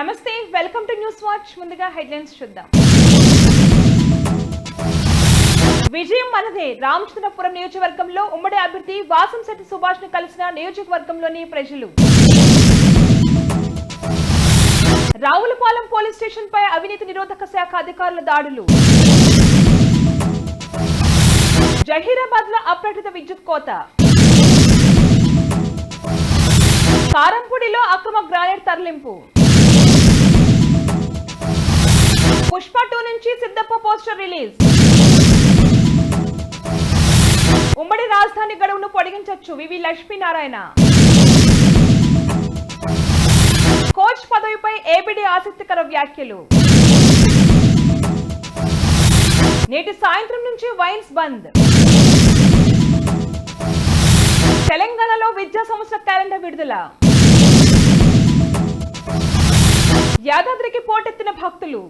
నమస్తే welcome to news watch. ముందుగా headlines చూద్దాం. విజయం మనదే. రామచంద్రపురం నియోజకవర్గంలో ఉమ్మడి అభ్యర్థి వాసంశెట్టి సుభాష్ను కలిసిన నియోజకవర్గంలోని ప్రజలు. రావులపాలెం పోలీస్ స్టేషన్ పై అవినీతి నిరోధక శాఖ అధికారుల దాడులు. జహీరాబాద్లో అప్రకటిత విద్యుత్ కోత. కారంపూడిలో అక్రమ గ్రానైట్ తరలింపు. పుష్ప టూ నుంచి సిద్ధప్ప పోస్టర్ రిలీజ్. ఉమ్మడి రాజధాని గడువును పొడిగించొచ్చు వివి లక్ష్మీనారాయణ కోచ్ పదవిపై ఏబిడి ఆసక్తికర వ్యాఖ్యలు. నేటి సాయంత్రం నుంచి వైన్స్ బంద్. తెలంగాణలో విద్యా సంవత్సర క్యాలెండర్ విడుదల. యాదాద్రికి పోటెత్తిన భక్తులు.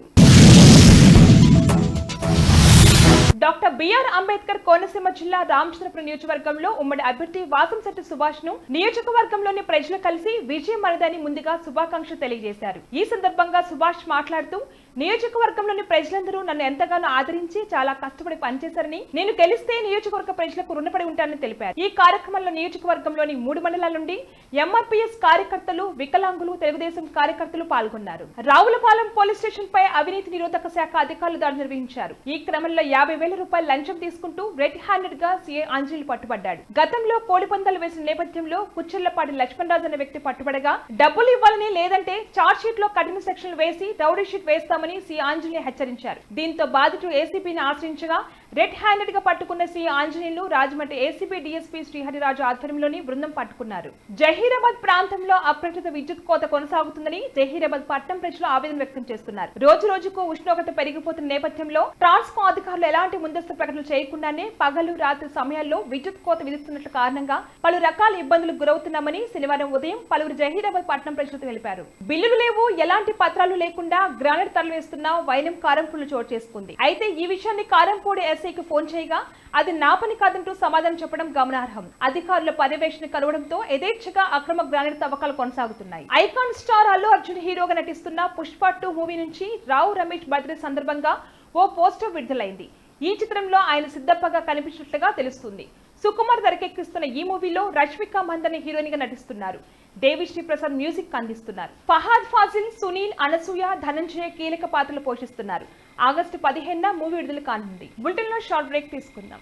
డాక్టర్ బిఆర్ అంబేద్కర్ కోనసీమ జిల్లా రామచంద్రపురం నియోజకవర్గంలో ఉమ్మడి అభ్యర్థి వాసంశెట్టి సుభాష్ను నియోజకవర్గంలోని ప్రజలు కలిసి విజయం మనదని ముందుగా శుభాకాంక్షలు తెలియజేశారు. ఈ సందర్భంగా సుభాష్ మాట్లాడుతూ నియోజకవర్గంలోని ప్రజలందరూ నన్ను ఎంతగానో ఆదరించి చాలా కష్టపడి పనిచేశారని నేను గెలిస్తే నియోజకవర్గ ప్రజలకు రుణపడి ఉంటానని తెలిపారు. ఈ కార్యక్రమంలో నియోజకవర్గంలోని మూడు మండలాల నుండి ఎంఆర్పీఎస్ కార్యకర్తలు వికలాంగులు తెలుగుదేశం కార్యకర్తలు పాల్గొన్నారు. రావులపాలెం పోలీస్ స్టేషన్ పై అవినీతి నిరోధక శాఖ అధికారులు దాడి నిర్వహించారు. ఈ క్రమంలో యాభై వేల రూపాయలు లంచం తీసుకుంటూ రెడ్ హ్యాండెడ్గా సీఏ ఆంజనేయులు పట్టుబడ్డాడు. గతంలో కోడిపందాలు వేసిన నేపథ్యంలో కుచ్చెళ్ళపాటి లక్ష్మణరాజు అనే వ్యక్తి పట్టుబడగా డబ్బులు ఇవ్వాలని లేదంటే చార్జ్ షీట్లో కఠిన సెక్షన్లు వేసి రౌడీ షీట్ చేస్తామని సి ఆంజనేయ హెచ్చరించారు. దీంతో బాధితుడు ఏసీపీని ఆశ్రయించగా రెడ్ హ్యాండెడ్గా పట్టుకున్న C Anjaneyulu Rajahmundry ACB DSP Srihariraju ఆధ్వర్యంలోని బృందం పట్టుకున్నారు. జహీరాబాద్ ప్రాంతంలో అప్రకృత విద్యుత్ కోత కొనసాగుతుందని జహీరాబాద్ పట్టణం ప్రజలు ఆవేదన వ్యక్తం చేస్తున్నారు. రోజు రోజుకు ఉష్ణోగ్రత పెరిగిపోతున్న నేపథ్యంలో ట్రాన్స్కో అధికారులు ఎలాంటి ముందస్తు ప్రకటనలు చేయకుండానే పగలు రాత్రి సమయాల్లో విద్యుత్ కోత విధిస్తున్నట్లు కారణంగా పలు రకాల ఇబ్బందులకు గురవుతున్నామని శనివారం ఉదయం పలువురు జహీరాబాద్ పట్టణం ప్రజలు తెలిపారు. బిల్లులు లేవు ఎలాంటి పత్రాలు లేకుండా గ్రానైట్ తరలివేస్తున్న వైనం కారంపూలు చోటు చేసుకుంది. అయితే ఈ విషయాన్ని కారంపూడి ఎస్ఐకి ఫోన్ చేయగా అది నా పని కాదంటూ సమాధానం చెప్పడం గమనార్హం. అధికారుల పర్యవేక్షణ కలవడంతో యథేచ్ఛగా అక్రమ గ్రానైట్ తవ్వకాలు కొనసాగుతున్నాయి. ఐకాన్ స్టార్ అల్లు అర్జున్ హీరోగా నటిస్తున్న పుష్ప టూ మూవీ నుంచి రావు రమేష్ బర్త్డే సందర్భంగా ఓ పోస్టర్ విడుదలైంది. ఈ చిత్రంలో ఆయన సిద్ధప్పగా కనిపించినట్లుగా తెలుస్తుంది. సుకుమార్ తెరకెక్కిస్తున్న ఈ మూవీలో రష్మిక మందని హీరోయిన్గా నటిస్తున్నారు. దేవిశ్రీ ప్రసాద్ మ్యూజిక్ అందిస్తున్నారు. ఫహాద్ ఫాజిల్ సునీల్ అనసూయ ధనంజయ కీలక పాత్రలు పోషిస్తున్నారు. ఆగస్టు పదిహేనున మూవీ విడుదల కానుంది. బులెటిన్లో షార్ట్ బ్రేక్ తీసుకుందాం.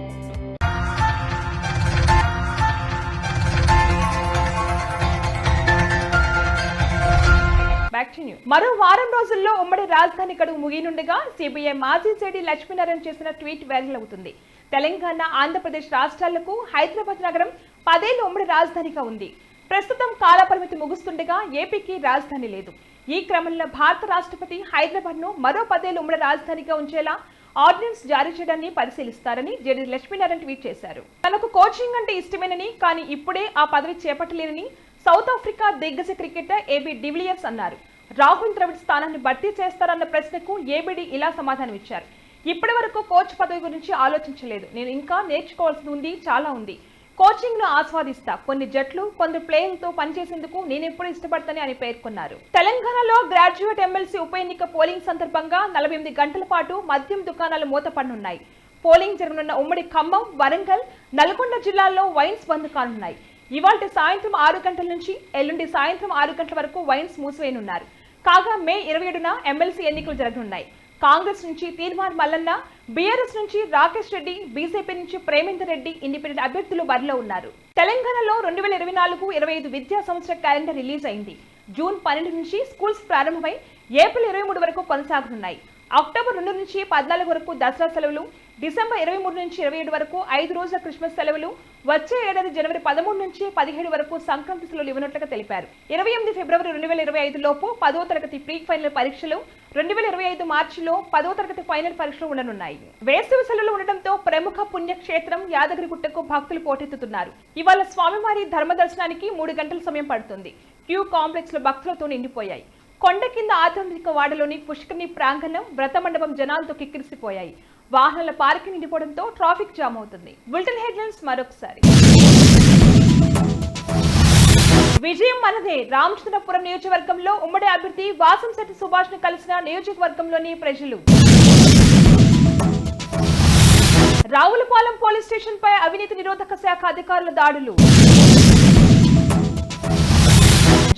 కంటిన్యూ. మరో వారం రోజుల్లో ఉమ్మడి రాజధాని గడువు ముగియనుండగా సిబిఐ మాజీ సేడి లక్ష్మీనారాయణ చేసిన ట్వీట్ వైరల్ అవుతుంది. తెలంగాణ ఆంధ్రప్రదేశ్ రాష్ట్రాలకు హైదరాబాద్ నగరం పదేళ్ళు ఉమ్మడి రాజధానిగా ఉంది. ప్రస్తుతం కాలపరిమితి ముగుస్తుండగా ఏపీకి రాజధాని లేదు. ఈ క్రమంలో భారత రాష్ట్రపతి హైదరాబాద్ను మరో పదేళ్ళు ఉమ్మడి రాజధానిగా ఉంచేలా ఆర్డినెన్స్ జారీ చేయడాన్ని పరిశీలిస్తారని జడి లక్ష్మీనారాయణ ట్వీట్ చేశారు. తనకు కోచింగ్ అంటే ఇష్టమేనని కానీ ఇప్పుడే ఆ పదవి చేపట్టలేనని సౌత్ ఆఫ్రికా దిగ్గజ క్రికెటర్ ఏబీ డివిలియర్స్ అన్నారు. రాహుల్ ద్రవిడ్ స్థానాన్ని భర్తీ చేస్తారన్న ప్రశ్నకు ఏబిడి ఇలా సమాధానం ఇచ్చారు ఇప్పటి వరకు కోచ్ పదవి గురించి ఆలోచించలేదు. నేను ఇంకా నేర్చుకోవాల్సింది ఉంది చాలా ఉంది. కోచింగ్ను ఆస్వాదిస్తా. కొన్ని జట్లు కొందరు ప్లేయింగ్తో పనిచేసేందుకు నేను ఎప్పుడు ఇష్టపడతానని అని పేర్కొన్నారు. తెలంగాణలో గ్రాడ్యుయేట్ ఎమ్మెల్సీ ఉప ఎన్నిక పోలింగ్ సందర్భంగా నలభై ఎనిమిది గంటల పాటు మద్యం దుకాణాలు మూతపడనున్నాయి. పోలింగ్ జరగనున్న ఉమ్మడి ఖమ్మం వరంగల్ నల్గొండ జిల్లాల్లో వైన్స్ బంద్ కానున్నాయి. ఇవాళ సాయంత్రం ఆరు గంటల నుంచి ఎల్లుండి సాయంత్రం ఆరు గంటల వరకు వైన్స్ మూసివేయనున్నారు. కాగా మే ఇరవై ఏడున ఎమ్మెల్సీ ఎన్నికలు జరగనున్నాయి. కాంగ్రెస్ నుంచి తీర్మాన్ మల్లన్న బీఆర్ఎస్ నుంచి రాకేష్ రెడ్డి బీజేపీ నుంచి ప్రేమేందర్ రెడ్డి ఇండిపెండెంట్ అభ్యర్థులు బరిలో ఉన్నారు. తెలంగాణలో రెండు వేల ఇరవై నాలుగు ఇరవై ఐదు విద్యా సంవత్సర క్యాలెండర్ రిలీజ్ అయింది. జూన్ పన్నెండు నుంచి స్కూల్స్ ప్రారంభమై ఏప్రిల్ ఇరవై మూడు వరకు కొనసాగనున్నాయి. అక్టోబర్ రెండు నుంచి పద్నాలుగు వరకు దసరా సెలవులు డిసెంబర్ ఇరవై మూడు నుంచి ఇరవై ఏడు వరకు ఐదు రోజుల క్రిస్మస్ సెలవులు వచ్చే ఏడాది జనవరి పదమూడు నుంచి పదిహేడు వరకు సంక్రాంతి సెలవులు ఇవ్వనట్లుగా తెలిపారు. ఇరవై ఎనిమిది ఫిబ్రవరి రెండు వేల ఇరవై ఐదు లోపు పదో తరగతి ప్రీ ఫైనల్ పరీక్షలు రెండు వేల ఇరవై ఐదు మార్చిలో పదో తరగతి ఫైనల్ పరీక్షలు ఉండనున్నాయి. వేసవి సెలవులు ఉండటంతో ప్రముఖ పుణ్యక్షేత్రం యాదగిరిగుట్టకు భక్తులు పోటెత్తుతున్నారు. ఇవాళ స్వామివారి ధర్మ దర్శనానికి మూడు గంటల సమయం పడుతుంది. క్యూ కాంప్లెక్స్లో భక్తులతో నిండిపోయాయి. కొండ కింద ఆధ్యాత్మిక వాడలోని పుష్కరిణి ప్రాంగణం వ్రత మండపం జనాలతో కిక్కిరిసిపోయాయి. వాహనాల పార్కింగ్ నిండిపోవడంతో ట్రాఫిక్ జామ్ అవుతుంది. బులెటిన్ హెడ్లైన్స్ మరొకసారి. విజయం మనదే. రామచంద్రపురం నియోజకవర్గంలో ఉమ్మడి అభ్యర్థి వాసంశెట్టి సుభాష్ను కలిసిన నియోజకవర్గంలోని ప్రజలు. రావులపాలెం పోలీస్ స్టేషన్ పై అవినీతి నిరోధక శాఖ అధికారుల దాడులు.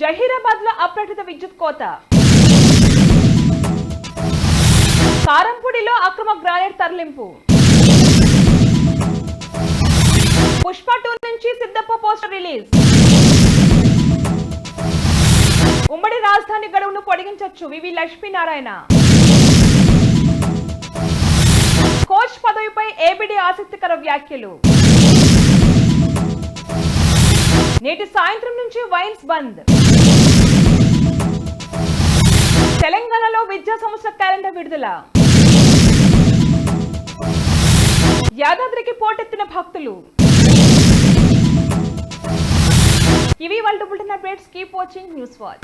జహీరాబాద్లో అప్రకటిత విద్యుత్ కోత. కారంపూడిలో అక్రమ గ్రానైట్ తరలింపు. పుష్ప టూ నుంచి సిద్ధప్ప పోస్టర్ రిలీజ్. ఉమ్మడి రాజధాని గడువును పొడిగించవచ్చు వివి లక్ష్మీనారాయణ. కోచ్ పదవిపై ఏబిడి ఆసక్తికర వ్యాఖ్యలు. నేటి సాయంత్రం నుంచి వైన్స్ బంద్. తెలంగాణలో విద్యా సంవత్సర క్యాలెండర్ విడుదల. యాదాద్రికి పోటెత్తిన భక్తులు. ఇవి వాళ్ళు bulletin updates. Keep watching News Watch.